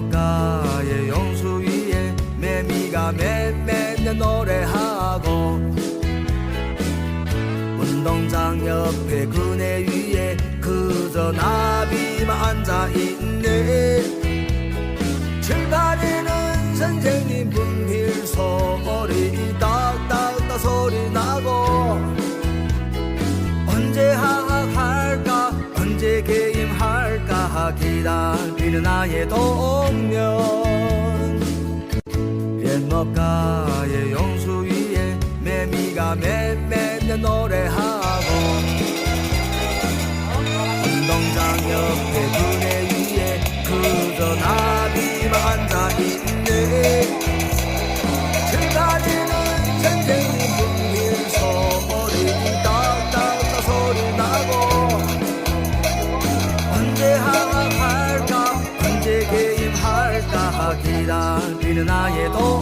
갯먹가의 용수 위에 매미가 맨맨 노래하고 운동장 옆에 그네 위에 그저 나비만 앉아있네. 칠판에는 선생님 분필 소리 딱딱딱 소리 나고 언제 하 기다리는 나의 동면. 옛먹가의 용수 위에 매미가 맨맨 노래하고 운동장 옆에 그네 위에 그저 나비만 앉아있네. 칠판에는 선생 하할까 언제 게임할까 기다리는 나의 도